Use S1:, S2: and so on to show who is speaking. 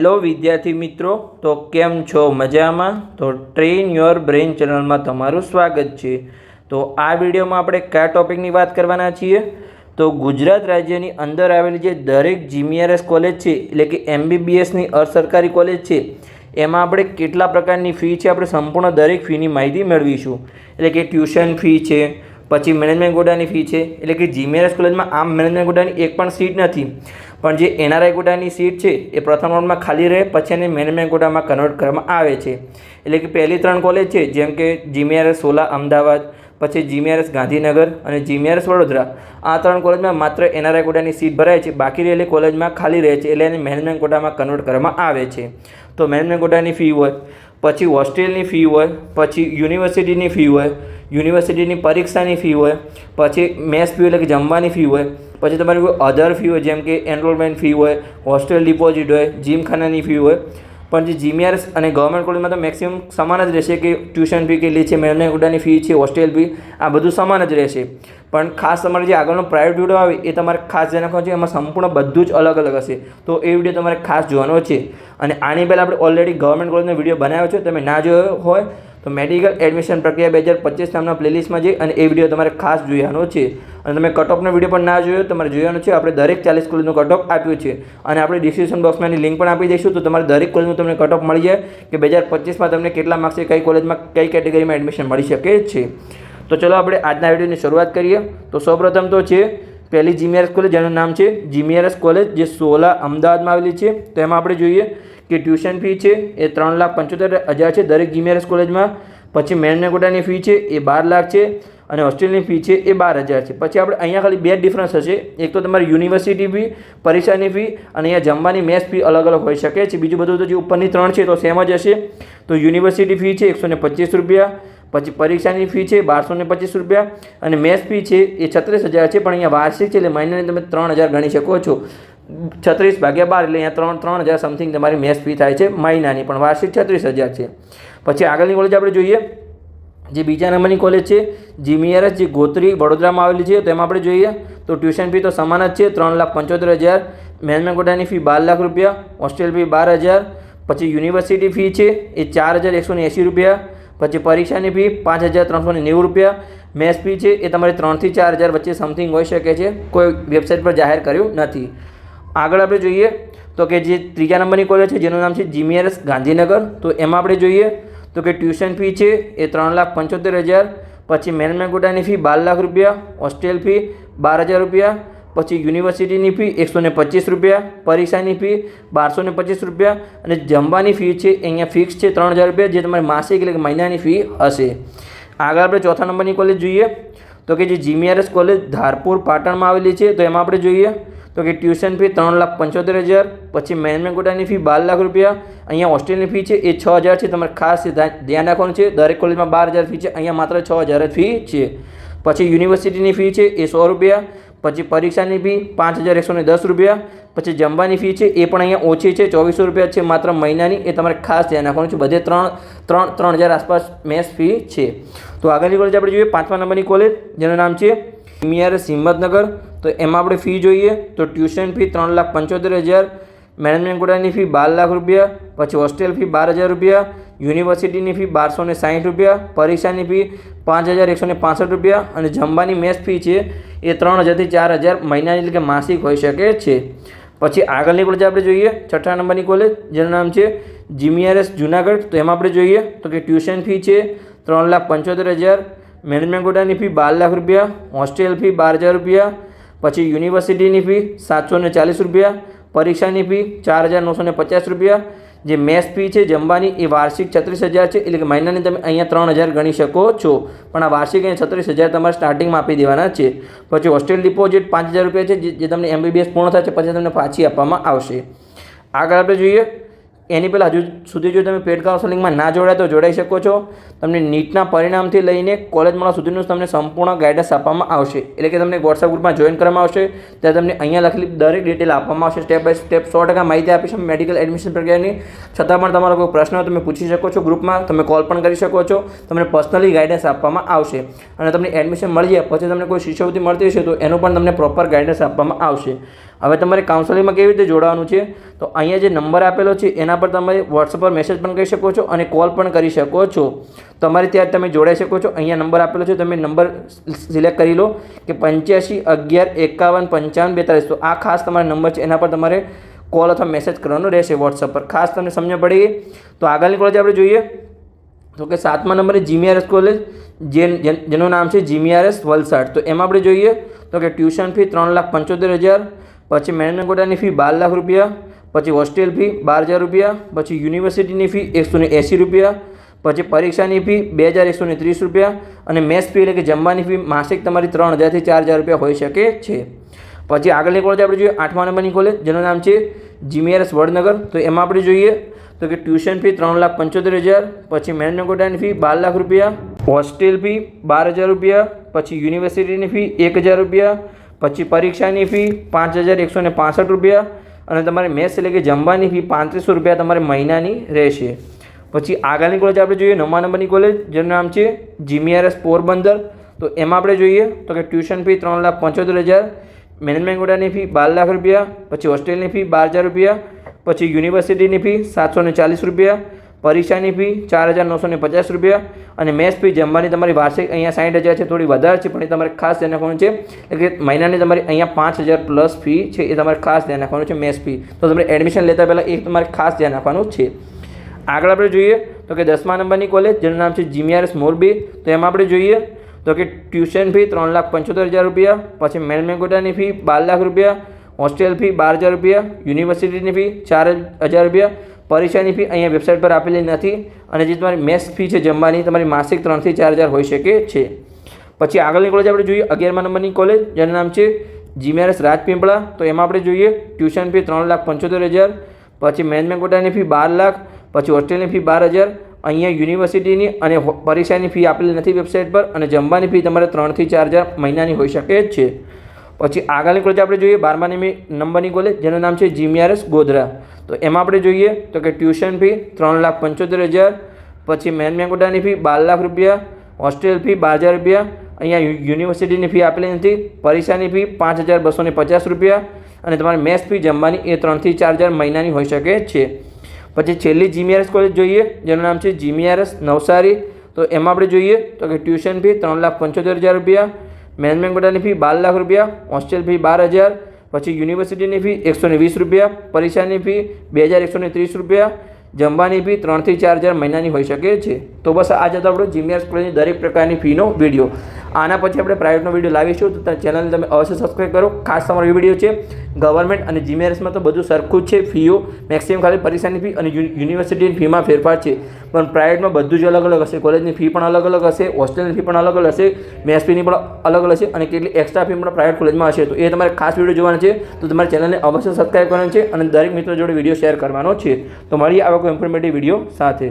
S1: Hello વિદ્યાર્થી મિત્રો, તો કેમ છો? મજામાં? તો ટ્રેન યોર બ્રેઇન ચેનલમાં તમારું સ્વાગત છે. તો આ વિડીયોમાં આપણે કયા ટોપિકની વાત કરવાના છીએ? તો ગુજરાત રાજ્યની અંદર આવેલી જે દરેક જીમીઆરએસ કોલેજ છે, એટલે કે એમબીબીએસની અસરકારી કોલેજ છે, એમાં આપણે કેટલા પ્રકારની ફી છે આપણે સંપૂર્ણ દરેક ફીની માહિતી મેળવીશું. એટલે કે ટ્યુશન ફી છે, પછી મેનેજમેન્ટ ગોડાની ફી છે, એટલે કે જીમીઆરએસ કોલેજમાં આમ મેનેજમેન્ટ ગોડાની એક પણ સીટ નથી. પણ જે એનઆરઆઈ ગોડાની સીટ છે, એ પ્રથમ રાઉન્ડમાં ખાલી રહે, પછી એને મેનેજમેન્ટ ગોડામાં કન્વર્ટ કરવામાં આવે છે. એટલે કે પહેલી ત્રણ કોલેજ છે, જેમ કે જીમીઆરએસ સોલા, અમદાવાદ, પછી જીમીઆરએસ ગાંધીનગર અને જીમીઆરએસ વડોદરા. આ ત્રણ કોલેજમાં માત્ર એનઆરઆઈ કોટાની સીટ ભરાય છે, બાકી રહેલી કોલેજમાં ખાલી રહે છે, એટલે એને મેનેજમેન્ટ કોટામાં કન્વર્ટ કરવામાં આવે છે. તો મેનેજમેન્ટ કોટાની ફી હોય, પછી હોસ્ટેલની ફી હોય, પછી યુનિવર્સિટીની ફી હોય, યુનિવર્સિટીની પરીક્ષાની ફી હોય, પછી મેસ ફી એટલે કે જમવાની ફી હોય પછી તમારી કોઈ અધર ફી હોય, જેમ કે એનરોલમેન્ટ ફી હોય હોસ્ટેલ ડિપોઝિટ હોય, જીમખાનાની ફી હોય, પણ જે જીમીઆરએસ અને ગવર્મેન્ટ કોલેજમાં તો મેક્સિમમ સમાન જ રહેશે કે ટ્યુશન ફી કેટલી છે મેનેજમેન્ટ ઉડાની ફી છે હોસ્ટેલ ફી આ બધું સમાન જ રહેશે. પણ ખાસ તમારે જે આગળનો પ્રાઇવેટ વીડિયો આવે, એ તમારે ખાસ ધ્યાન રાખવાનું છે, એમાં સંપૂર્ણ બધું જ અલગ અલગ હશે. તો એ વીડિયો તમારે ખાસ જોવાનો છે. અને આની પહેલાં આપણે ઓલરેડી ગવર્મેન્ટ કોલેજનો વીડિયો બનાવ્યો છે, તમે ના જોયો હોય, તો મેડિકલ એડમિશન પ્રક્રિયા બે હજાર પચીસ નામના પ્લેલિસ્ટમાં જઈ અને એ વીડિયો તમારે ખાસ જોવાનો છે. અને તમે કટઓફનો વીડિયો પણ ના જોયો, તમારે જોવાનું છે, આપણે દરેક ચાલીસ કોલેજનું કટઓફ આપ્યું છે. અને આપણે ડિસ્ક્રિપ્શન બોક્સમાં એની લિંક પણ આપી દઈશું, તો તમારે દરેક કોલેજનું તમને કટઓફ મળી જાય, કે બે હજાર પચીસમાં તમને કેટલા માર્ક્સે કઈ કોલેજમાં કઈ કેટેગરીમાં એડમિશન મળી શકે છે. તો ચલો આપણે આજના વિડીયોની શરૂઆત કરીએ. તો સૌપ્રથમ તો છે, પહેલી જીમીઆરએસ કોલેજ જેનું નામ છે જીમીઆરએસ કોલેજ જે સોલા અમદાવાદમાં આવેલી છે. તો એમાં આપણે જોઈએ કે ટ્યુશન ફી છે એ ત્રણ લાખ પંચોતેર હજાર છે દરેક જીમીઆરએસ કોલેજમાં પછી મેનનેગોડાની ફી છે એ બાર લાખ છે. અને હોસ્ટેલની ફી છે એ બાર હજાર છે. પછી આપણે અહીંયા ખાલી બે ડિફરન્સ હશે. એક તો તમારી યુનિવર્સિટી ફી પરીક્ષાની ફી અને અહીંયા જમવાની મેસ ફી અલગ અલગ હોઈ શકે છે. બીજું બધું તો જે ઉપરની ત્રણ છે તો સેમ જ હશે. તો યુનિવર્સિટી ફી છે એકસો પચીસ રૂપિયા, પછી પરીક્ષાની ફી છે બારસો ને પચીસ રૂપિયા અને મેસ ફી છે એ છત્રીસ હજાર છે. પણ અહીંયા વાર્ષિક છે એટલે મહિનાની તમે ત્રણ હજાર ગણી શકો છો. છત્રીસ ભાગ્યા બાર એટલે અહીંયા ત્રણ ત્રણ હજાર સમથિંગ તમારી મેસ ફી થાય છે મહિનાની. પણ વાર્ષિક છત્રીસ હજાર છે. પછી આગળની કોલેજ આપણે જોઈએ. જે બીજા નંબરની કોલેજ છે જીમીઆરએસ જે ગોત્રી વડોદરામાં આવેલી છે, તેમાં આપણે જોઈએ, તો ટ્યુશન ફી તો સમાન જ છે, ત્રણ લાખ પંચોતેર હજાર. મેનેજમેન્ટ કોટાની ફી બાર લાખ રૂપિયા હોસ્ટેલ ફી બાર હજાર. પછી યુનિવર્સિટી ફી છે, એ ચાર હજાર એકસો એંસી રૂપિયા. પછી પરીક્ષાની ફી પાંચ હજાર ત્રણસો નેવું રૂપિયા. મેસ ફી છે, એ તમારે ત્રણથી ચાર હજાર વચ્ચે સમથિંગ હોઈ શકે છે, કોઈ વેબસાઇટ પર જાહેર કર્યું નથી. આગળ આપણે જોઈએ, તો કે જે ત્રીજા નંબરની કોલેજ છે, જેનું નામ છે જીમીઆરએસ ગાંધીનગર. તો એમાં આપણે જોઈએ તો કે ટ્યુશન ફી છે એ ત્રણ લાખ પંચોતેર હજાર, પછી મેનેજમેન્ટ કોટાની ફી બાર લાખ રૂપિયા, હોસ્ટેલ ફી બાર હજાર રૂપિયા, પછી યુનિવર્સિટીની ફી એકસો ને પચીસ રૂપિયા, પરીક્ષાની ફી બારસો ને પચીસ રૂપિયા અને જમવાની ફી છે અહીંયા ફિક્સ છે ત્રણ હજાર રૂપિયા, જે તમારી માસિક એટલે કે મહિનાની ફી હશે. આગળ આપણે ચોથા નંબરની કોલેજ જોઈએ. તો કે જે જીમીઆરએસ કોલેજ ધારપુર, પાટણમાં આવેલી છે, તો એમાં આપણે જોઈએ. તો કે ટ્યુશન ફી ત્રણ લાખ પંચોતેર હજાર, પછી મેનેજમેન્ટ કોટાની ફી બાર લાખ રૂપિયા, અહીંયા હોસ્ટેલની ફી છે એ છ હજાર છે, તમારે ખાસ ધ્યાન રાખવાનું છે, દરેક કોલેજમાં બાર હજાર ફી છે, અહીંયા માત્ર છ હજાર ફી છે. પછી યુનિવર્સિટીની ફી છે એ સો રૂપિયા, પછી પરીક્ષાની ફી પાંચ હજાર એકસો ને દસ રૂપિયા, પછી જમવાની ફી છે એ પણ અહીંયા ઓછી છે, ચોવીસો રૂપિયા છે માત્ર મહિનાની, એ તમારે ખાસ ધ્યાન રાખવાનું છે, બધે ત્રણ ત્રણ ત્રણ હજાર આસપાસ મેસ ફી છે. તો આગળની કોલેજ આપણે જોઈએ પાંચમા નંબરની કોલેજ જેનું નામ છે મીઆરએસ હિંમતનગર તો એમાં આપણે ફી જોઈએ તો ટ્યુશન ફી ત્રણ લાખ પંચોતેર હજાર મેનેજમેન્ટ કોટાની ફી બાર લાખ રૂપિયા, પછી હોસ્ટેલ ફી બાર હજાર રૂપિયા યુનિવર્સિટીની ફી બારસો ને સાઠ રૂપિયા, પરીક્ષાની ફી પાંચ હજાર એકસો ને પાસઠ રૂપિયા અને જમવાની મેસ ફી છે એ ત્રણ હજારથી ચાર હજાર મહિનાની એટલે કે માસિક હોઈ શકે છે. પછી આગળની કોલેજ આપણે જોઈએ, છઠ્ઠા નંબરની કોલેજ જેનું નામ છે જીમીઆરએસ જુનાગઢ, તો એમાં આપણે જોઈએ તો કે ટ્યુશન ફી છે ત્રણ લાખ પંચોતેર હજાર મેનેજમેન્ટ કોટાની ફી બાર લાખ રૂપિયા હોસ્ટેલ ફી બાર હજાર રૂપિયા પછી યુનિવર્સિટીની ફી સાતસો ને ચાલીસ રૂપિયા, પરીક્ષાની ફી ચાર હજાર નવસો ને પચાસ રૂપિયા. જે મેસ ફી છે, જમવાની એ વાર્ષિક છત્રીસ હજાર છે, એટલે કે મહિનાની તમે અહીંયા ત્રણ હજાર ગણી શકો છો. પણ આ વાર્ષિક અહીંયા છત્રીસ હજાર તમારે સ્ટાર્ટિંગમાં આપી દેવાના છે. પછી હોસ્ટેલ ડિપોઝિટ પાંચ હજાર રૂપિયા છે, જે તમને એમબીબીએસ પૂર્ણ થાય છે, પછી તમને પાછી આપવામાં આવશે. આગળ આપણે જોઈએ એની પહેલાં હજુ સુધી જો તમે પેડ કાઉન્સેલિંગમાં ના જોડાય તો જોડાઈ શકો છો. તમને નીટના પરિણામથી લઈને કોલેજ મળવા સુધીનું તમને સંપૂર્ણ ગાઈડન્સ આપવામાં આવશે. એટલે કે તમને વોટ્સઅપ ગ્રુપમાં જોઈન કરવામાં આવશે. ત્યાં તમને અહીંયા લખેલી દરેક ડિટેલ આપવામાં આવશે. સ્ટેપ બાય સ્ટેપ સો ટકા માહિતી આપીશું મેડિકલ એડમિશન પ્રક્રિયાની છતાં પણ તમારો કોઈ પ્રશ્ન હોય તમે પૂછી શકો છો ગ્રુપમાં તમે કોલ પણ કરી શકો છો. તમને પર્સનલી ગાઈડન્સ આપવામાં આવશે. અને તમને એડમિશન મળી જાય. પછી તમને કોઈ શિષ્યવૃત્તિ મળતી હશે તો એનું પણ તમને પ્રોપર ગાઈડન્સ આપવામાં આવશે. હવે તમારે કાઉન્સેલિંગમાં કેવી રીતે જોડાવાનું છે? તો અહીંયા જે નંબર આપેલો છે, એના પર તમે વોટ્સઅપ પર મેસેજ પણ કરી શકો છો અને કોલ પણ કરી શકો છો. તમારે ત્યાં તમે જોડાઈ શકો છો. અહીંયા નંબર આપેલો છે, તમે નંબર સિલેક્ટ કરી લો કે પંચ્યાસી અગિયાર એકાવન પંચાવન બેતાલીસ. તો આ ખાસ તમારો નંબર છે, એના પર તમારે કોલ અથવા મેસેજ કરવાનો રહેશે વોટ્સઅપ પર. ખાસ તમને સમજણ પડી ગઈ? તો આગળની કોલેજ આપણે જોઈએ. તો કે સાતમા નંબરે જીમીઆરએસ કોલેજ જે જેનું નામ છે જીમીઆરએસ વલસાડ. તો એમાં આપણે જોઈએ તો કે ટ્યુશન ફી ત્રણ લાખ પંચોતેર હજાર પછી મેનેજમેન્ટ કોટાની ફી બાર લાખ રૂપિયા, પછી હોસ્ટેલ ફી બાર હજાર રૂપિયા, પછી યુનિવર્સિટીની ફી એકસો ને એંસી રૂપિયા, પછી પરીક્ષાની ફી બે હજાર એકસો ને ત્રીસ રૂપિયા અને મેથ ફી એટલે કે જમવાની ફી માસિક તમારી ત્રણ હજારથી ચાર હજાર રૂપિયા હોઈ શકે છે. પછી આગળની કોલેજ આપણે જોઈએ આઠમા નંબરની કોલેજ જેનું નામ છે જીમીઆરએસ વડનગર. તો એમાં આપણે જોઈએ તો કે ટ્યુશન ફી ત્રણ લાખ પંચોતેર હજાર, પછી મેનેજમેન્ટ કોટાની ફી બાર લાખ રૂપિયા, હોસ્ટેલ ફી બાર હજાર રૂપિયા, પછી યુનિવર્સિટીની ફી એક હજાર રૂપિયા પછી પરીક્ષાની ફી પાંચ હજાર એકસો ને પાસઠ રૂપિયા અને તમારે મેસ એટલે કે જમવાની ફી પાંત્રીસો રૂપિયા તમારે મહિનાની રહેશે. પછી આગળની કોલેજ આપણે જોઈએ નવમા નંબરની કોલેજ જેનું નામ છે જીમીઆરએસ પોરબંદર. તો એમાં આપણે જોઈએ તો કે ટ્યુશન ફી ત્રણ લાખ પંચોતેર હજાર મેનેજમેન્ટ કોટાની ફી બાર લાખ રૂપિયા, પછી હોસ્ટેલની ફી બાર હજાર રૂપિયા, પછી યુનિવર્સિટીની ફી સાતસો ચાલીસ રૂપિયા પરીક્ષાની ફી ચાર હજાર નવસો ને પચાસ રૂપિયા અને મેસ ફી જમવાની તમારી વાર્ષિક અહીંયા સાઠ હજાર છે, થોડી વધારે છે, પણ એ તમારે ખાસ ધ્યાન રાખવાનું છે. એટલે કે મહિનાની તમારી અહીંયા પાંચ હજાર પ્લસ ફી છે, એ તમારે ખાસ ધ્યાન રાખવાનું છે મેસ ફી. તો તમારે એડમિશન લેતા પહેલાં એ તમારે ખાસ ધ્યાન રાખવાનું છે. આગળ આપણે જોઈએ તો કે દસમા નંબરની કોલેજ, જેનું નામ છે જીમીઆરએસ મોરબી. તો એમાં આપણે જોઈએ તો કે ટ્યુશન ફી ત્રણ લાખ પંચોતેર હજાર રૂપિયા, પછી મેનેજમેન્ટ કોટાની ફી બાર લાખ રૂપિયા, હોસ્ટેલ ફી બાર હજાર રૂપિયા, યુનિવર્સિટીની ફી ચાર હજાર રૂપિયા પરીક્ષાની ફી અહીંયા વેબસાઇટ પર આપેલી નથી અને જે તમારી મેસ ફી છે જમવાની, તમારી માસિક ત્રણથી ચાર હજાર હોઈ શકે છે. પછી આગળની કોલેજ આપણે જોઈએ અગિયારમા નંબરની કોલેજ જેનું નામ છે જીમેરસ રાજપીપળા. તો એમાં આપણે જોઈએ ટ્યુશન ફી ત્રણ લાખ પંચોતેર હજાર, પછી મેનેજમેન્ટ કોટાની ફી બાર લાખ, પછી હોસ્ટેલની ફી બાર હજાર. અહીંયા યુનિવર્સિટીની અને પરીક્ષાની ફી આપેલી નથી વેબસાઇટ પર અને જમવાની ફી તમારે ત્રણથી ચાર હજાર મહિનાની હોઈ શકે છે. પછી આગળની કોલેજ આપણે જોઈએ બારમા નંબરની કોલેજ જેનું નામ છે જીમીઆરએસ ગોધરા. તો એમાં આપણે જોઈએ તો કે ટ્યુશન ફી ત્રણ લાખ પંચોતેર હજાર, પછી મેન કોટાની ફી બાર લાખ રૂપિયા, હોસ્ટેલ ફી બાર હજાર રૂપિયા, અહીંયા યુનિવર્સિટીની ફી આપેલી નથી, પરીક્ષાની ફી પાંચ હજાર બસો પચાસ રૂપિયા, અને તમારી મેસ ફી જમવાની એ ત્રણથી ચાર હજાર મહિનાની હોઈ શકે છે. પછી છેલ્લી જીમીઆરએસ કોલેજ જોઈએ, જેનું નામ છે જીમીઆરએસ નવસારી, તો એમાં આપણે જોઈએ તો કે ટ્યુશન ફી ત્રણ લાખ પંચોતેર હજાર રૂપિયા મેનેજમેન્ટ કોટાની ફી બાર લાખ રૂપિયા હોસ્ટેલ ફી બાર હજાર, પછી યુનિવર્સિટીની ફી એકસો ને વીસ રૂપિયા પરીક્ષાની ફી બે હજાર એકસો ને ત્રીસ રૂપિયા, જમવાની ફી ત્રણથી ચાર હજાર મહિનાની હોઈ શકે છે. તો બસ આ જતો આપણો કોલેજની દરેક પ્રકારની ફીનો વીડિયો આના પછી આપણે પ્રાઇવેટનો વીડિયો લાવીશું, તો ચેનલ તમે અવશ્ય સબસ્ક્રાઈબ કરો. ખાસ તમારો વીડિયો છે ગવર્મેન્ટ અને જીમેરસમાં તો બધું સરખું જ છે, ફીઓ મેક્સિમમ ખાલી પરીક્ષાની ફી અને યુનિવર્સિટીની ફીમાં ફેરફાર છે. પણ પ્રાઇવેટમાં બધું જ અલગ અલગ હશે, કોલેજની ફી પણ અલગ અલગ હશે, હોસ્ટેલની ફી પણ અલગ અલગ હશે મેસ ફીની પણ અલગ અલગ હશે અને કેટલી એક્સ્ટ્રા ફી પણ પ્રાઇવેટ કોલેજમાં હશે. તો એ તમારે ખાસ વીડિયો જોવાના છે, તો તમારે ચેનલને અવશ્ય સબસ્ક્રાઈબ કરવાનું છે અને દરેક મિત્રો જોડે વીડિયો શેર કરવાનો છે. તો મળીએ આવા કોઈ ઇન્ફોર્મેટિવ વીડિયો સાથે.